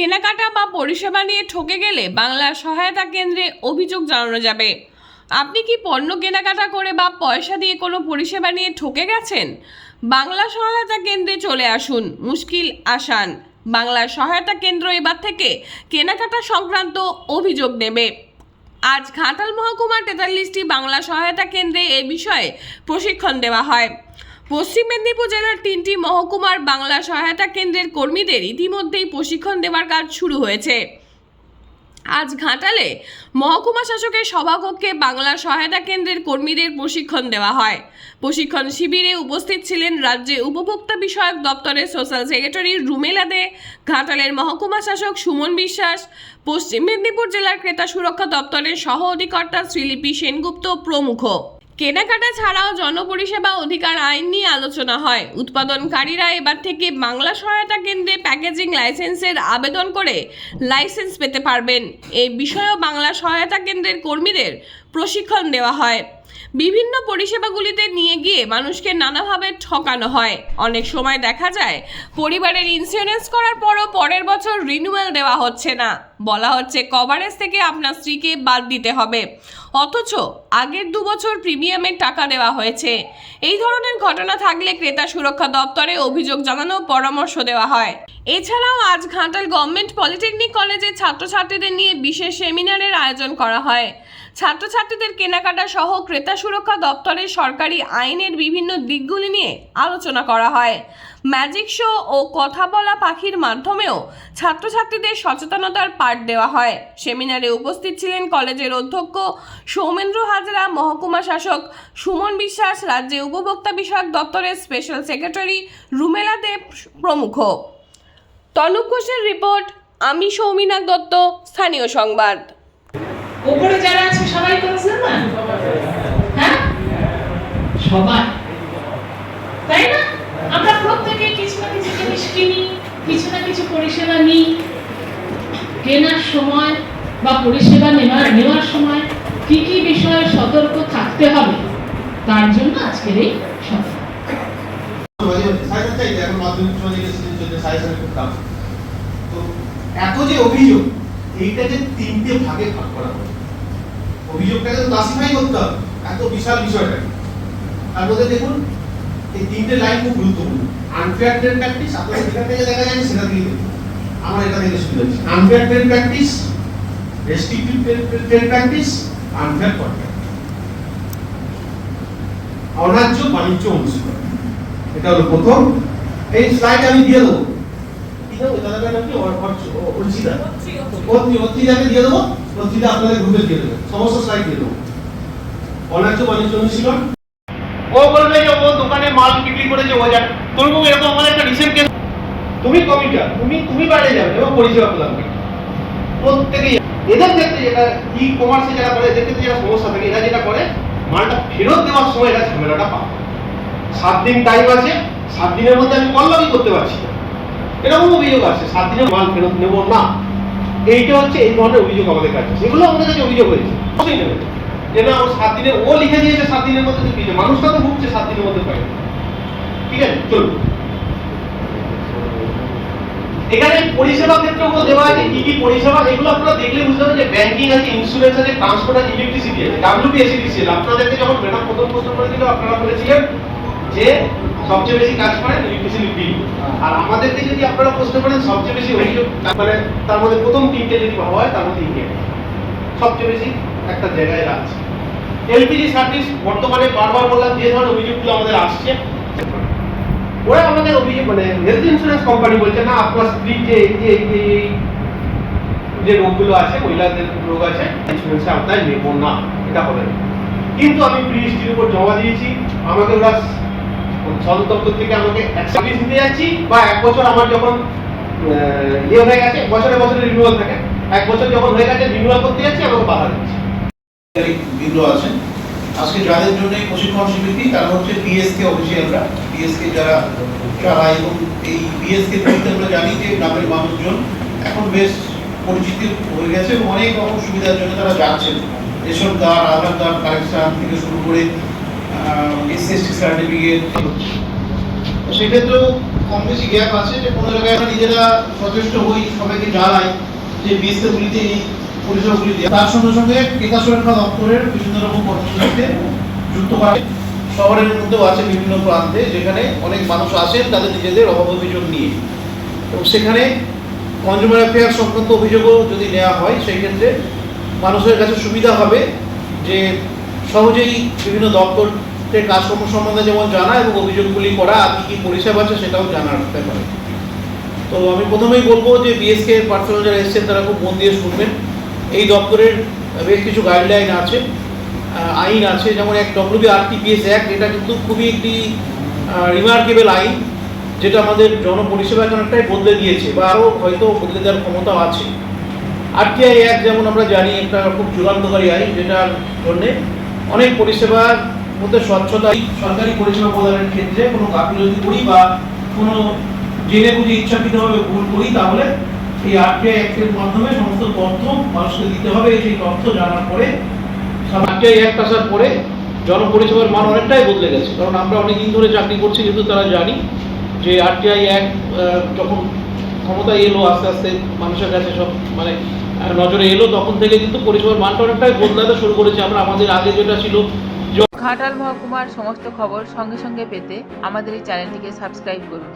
কেনাকাটা বা পরিষেবা নিয়ে ঠকে গেলে বাংলা সহায়তা কেন্দ্রে অভিযোগ জানানো যাবে। আপনি কি পণ্য কেনাকাটা করে বা পয়সা দিয়ে কোনো পরিষেবা নিয়ে ঠকে গেছেন? বাংলা সহায়তা কেন্দ্রে চলে আসুন, মুশকিল আসান। বাংলার সহায়তা কেন্দ্র এবার থেকে কেনাকাটা সংক্রান্ত অভিযোগ নেবে। আজ ঘাটাল মহকুমার তেতাল্লিশটি বাংলা সহায়তা কেন্দ্রে এ বিষয়ে প্রশিক্ষণ দেওয়া হয়। পশ্চিম মেদিনীপুর জেলার তিনটি মহকুমার বাংলা সহায়তা কেন্দ্রের কর্মীদের ইতিমধ্যেই প্রশিক্ষণ দেওয়ার কাজ শুরু হয়েছে। আজ ঘাটালে মহকুমা শাসকের সভাকক্ষে বাংলা সহায়তা কেন্দ্রের কর্মীদের প্রশিক্ষণ দেওয়া হয়। প্রশিক্ষণ শিবিরে উপস্থিত ছিলেন রাজ্যে উপভোক্তা বিষয়ক দপ্তরের সোশ্যাল সেক্রেটারি রুমেলা দে, ঘাটালের মহকুমা শাসক সুমন বিশ্বাস, পশ্চিম মেদিনীপুর জেলার ক্রেতা সুরক্ষা দপ্তরের সহ অধিকর্তা শ্রীলিপি সেনগুপ্ত প্রমুখ। কেনাকাটা ছাড়াও জনপরিষেবা অধিকার আইন নিয়ে আলোচনা হয়। উৎপাদনকারীরা এবার থেকে বাংলা সহায়তা কেন্দ্রে প্যাকেজিং লাইসেন্সের আবেদন করে লাইসেন্স পেতে পারবেন। এই বিষয়েও বাংলা সহায়তা কেন্দ্রের কর্মীদের প্রশিক্ষণ দেওয়া হয়। বিভিন্ন পরিষেবাগুলিতে নিয়ে গিয়ে মানুষকে নানাভাবে ঠকানো হয়। অনেক সময় দেখা যায়, পরিবারের ইন্স্যুরেন্স করার পরও পরের বছর রিনিউয়াল দেওয়া হচ্ছে না। বলা হচ্ছে কভারেজ থেকে আপনার স্ত্রীকে বাদ দিতে হবে। অথচ আগের দু বছর প্রিমিয়ামের টাকা দেওয়া হয়েছে। এই ধরনের ঘটনা থাকলে ক্রেতা সুরক্ষা দপ্তরে অভিযোগ জানানো পরামর্শ দেওয়া হয়। এছাড়াও আজ ঘাটাল গভর্নমেন্ট পলিটেকনিক কলেজের ছাত্রছাত্রীদের নিয়ে বিশেষ সেমিনারের আয়োজন করা হয়। ছাত্রছাত্রীদের কেনাকাটা সহ ক্রেতা সুরক্ষা দপ্তরের সরকারি আইনের বিভিন্ন দিকগুলি নিয়ে আলোচনা করা হয়। ম্যাজিক শো ও কথা বলা পাখির মাধ্যমেও ছাত্রছাত্রীদের সচেতনতার পাঠ দেওয়া হয়। সেমিনারে উপস্থিত ছিলেন কলেজের অধ্যক্ষ সৌমেন্দ্র হাজরা, মহকুমা শাসক সুমন বিশ্বাস রাজ্যে উপভোক্তা বিষয়ক দপ্তরের স্পেশাল সেক্রেটারি রুমেলা দেব প্রমুখ। তনুপ ঘোষের রিপোর্ট, আমি সৌমিনাথ দত্ত, স্থানীয় সংবাদ। ওপরে যারা আছে, সবাই তো মুসলমান? হ্যাঁ? সবাই। তাই না? আমরা প্রত্যেকে কিছু না কিছু জিনিস কিনি, কিছু না কিছু পরিষেবা নিই। কেনার সময় বা পরিষেবা নেওয়ার নেওয়ার সময় কি কি বিষয়ে সতর্ক থাকতে হবে, তার জন্য আজকের এই সভা। এত যে অভিযোগ এইটাকে তিনটে ভাগে ভাগ করা হয়। অভিযোগটাকে ক্লাসিফাই করতে হবে। এত বিশাল বিষয়টা। তার মধ্যে দেখুন, এই তিনটে লাইন খুব গুরুত্বপূর্ণ। আনফেয়ার ট্রেড প্র্যাকটিস আপনাদের যেখান থেকে দেখা যায় সেটা দিয়ে দেখুন আমার এটা থেকে শুরু হচ্ছে unfair trade practice restrictive trade practice unfair contract অন্যায্য বাণিজ্য অনুশীলন। এটা হলো প্রথম। এই স্লাইড আমি দিয়ে দেবো। দিয়ে দেবো অর্চিতা আপনাদের গ্রুপে দিয়ে দেবো। সমস্ত স্লাইড দিয়ে দেবো। অনার্য বাণিজ্য অনুশীলন ও বলবে যে, ও দোকানে মাল বিক্রি করেছে, ও জানে। তোর এরকম আমাদের একটা রিসেন্ট কেস তুমি প্রত্যেকেই এদের ই কমার্সে করে সমস্যা যেটা করে, মালটা ফেরত দেওয়ার সাত দিন টাইম আছে, সাত দিনের মধ্যে আমি কল্লাবি করতে পারছি না। এরকম অভিযোগ আছে সাত দিনের মাল ফেরত নেব না। এইটা হচ্ছে এই ধরনের অভিযোগ আমাদের কাছে। সেগুলো আমাদের কাছে অভিযোগ হয়েছে। যে না সাত দিনে ও লিখে দিয়েছে সাত দিনের মধ্যে তো ভুগছে সাত দিনের মধ্যে পাই ঠিক আছে, চলুন। এখানে পরিষেবা ক্ষেত্রগুলো দেওয়া আছে, কি কি পরিষেবা, এগুলো আপনারা দেখলে বুঝতে পারবেন যে ব্যাংকিং আছে ইন্স্যুরেন্স আছে ট্রান্সপোর্ট আছে ইলেকট্রিসিটি আছে ডাব্লিউপিএসিডিসিএল আপনাদেরকে যখন ম্যাডাম প্রথম প্রশ্ন করে আপনারা বলেছিলেন যে সবচেয়ে বেশি কাজ করেন ইলেকট্রিসিটি বিল আর আমাদেরকে যদি আপনারা প্রশ্ন করেন, সবচেয়ে বেশি অভিযোগ মানে তার মধ্যে প্রথম তিনটে যদি ভাবা হয়, তার মধ্যে ইন্ডিয়া। সবচেয়ে বেশি একটা জায়গায় রাখছে এলপিজি সার্ভিস বর্তমানে বারবার বললাম, যে ধরনের অভিযোগগুলো আমাদের আসছে। ওরা আমাদের অভিযোগ মানে হেলথ ইন্স্যুরেন্স কোম্পানি বলছে, না, আপনার স্ত্রীর যে যে রোগগুলো আছে, মহিলাদের রোগ আছে ইন্স্যুরেন্সে আপনার নেব না, এটা হবে কিন্তু আমি প্রিস্টির উপর জমা দিয়েছি, আমাকে ওরা সদর দপ্তর থেকে আমাকে সার্ভিস দিতে যাচ্ছি বা এক বছর আমার যখন ইয়ে হয়ে গেছে, বছরে বছরে রিনিউয়াল থাকে। এক বছর যখন হয়ে গেছে রিনিউয়াল করতে যাচ্ছি, আমাকে বাধা দিচ্ছে। আছেন আজকে যাদের জন্য প্রশিক্ষণ শিবিরটি, তারা হচ্ছে পিএসকে অফিসিয়ালরা পিএসকে যারা চালায় এবং এই বলতে আমরা জানি যে গ্রামের মানুষজন এখন বেশ পরিচিতি হয়ে গেছে অনেক রকম সুবিধার জন্য তারা যাচ্ছেন। Ration card, Aadhaar card, collection থেকে শুরু করে এসএসটি সার্টিফিকেট সেক্ষেত্রেও কম বেশি গ্যাপ আছে যে কোনো জায়গায় আমরা নিজেরা সচেষ্ট হই, সবাইকে জানাই যে বিএসএগুলিতে এই পরিষেবাগুলি দেওয়া তার সঙ্গে সঙ্গে ক্রেতা সুরক্ষা দপ্তরের বিভিন্ন রকম কর্মসূচিতে যুক্ত করা শহরের মধ্যেও আছে বিভিন্ন প্রান্তে যেখানে অনেক মানুষ আসেন তাদের নিজেদের অভাব অভিযোগ নিয়ে। এবং সেখানে কনজিউমার অ্যাফেয়ার সংক্রান্ত অভিযোগও যদি নেওয়া হয় সেই ক্ষেত্রে মানুষের কাছে সুবিধা হবে যে সহজেই বিভিন্ন দপ্তরের কাজকর্ম সম্বন্ধে যেমন জানা এবং অভিযোগগুলি করা, আর কী কী পরিষেবা আছে সেটাও জানা রাখতে পারে তো আমি প্রথমেই বলব যে বিএসকে পার্সোনাল যারা এসেছেন তারা খুব মন দিয়ে শুনবেন। এই দপ্তরের বেশ কিছু গাইডলাইন আছে আইন আছে, যেমন এক ডব্লিউবি আরটিপিএস অ্যাক্ট এটা কিন্তু খুবই একটি রিমার্কেবল আইন, যেটা আমাদের জনপরিষেবা অনেকটাই বদলে দিয়েছে বা আরও হয়তো বদলে দেওয়ার ক্ষমতাও আছে। আরটিআই অ্যাক্ট যেমন আমরা জানি, একটা খুব চূড়ান্তকারী আইন, যেটার জন্যে অনেক পরিষেবার মধ্যে স্বচ্ছতা সরকারি পরিষেবা প্রদানের ক্ষেত্রে কোনো গাফিলতি করি বা কোনো জেনে বুঝে ইচ্ছাকৃতভাবে ভুল করি, তাহলে এই আরটিআই অ্যাক্টের মাধ্যমে সমস্ত তথ্য মানুষকে দিতে হবে সেই তথ্য জানার পরে আরটিআই অ্যাক্ট আসার পরে জনপরিষেবার মান অনেকটাই বদলে গেছে। কারণ আমরা অনেকদিন ধরে চাকরি করছি কিন্তু তারা জানি যে আরটিআই অ্যাক্ট যখন ক্ষমতায় এলো, আস্তে আস্তে মানুষের কাছে সব মানে নজরে এলো, তখন থেকে কিন্তু পরিষেবার মানটা অনেকটাই বদলাতে শুরু করেছে। আমরা, আমাদের আগে যেটা ছিল ঘাটাল মহকুমার সমস্ত খবর সঙ্গে সঙ্গে পেতে আমাদের এই চ্যানেলটিকে সাবস্ক্রাইব করুন।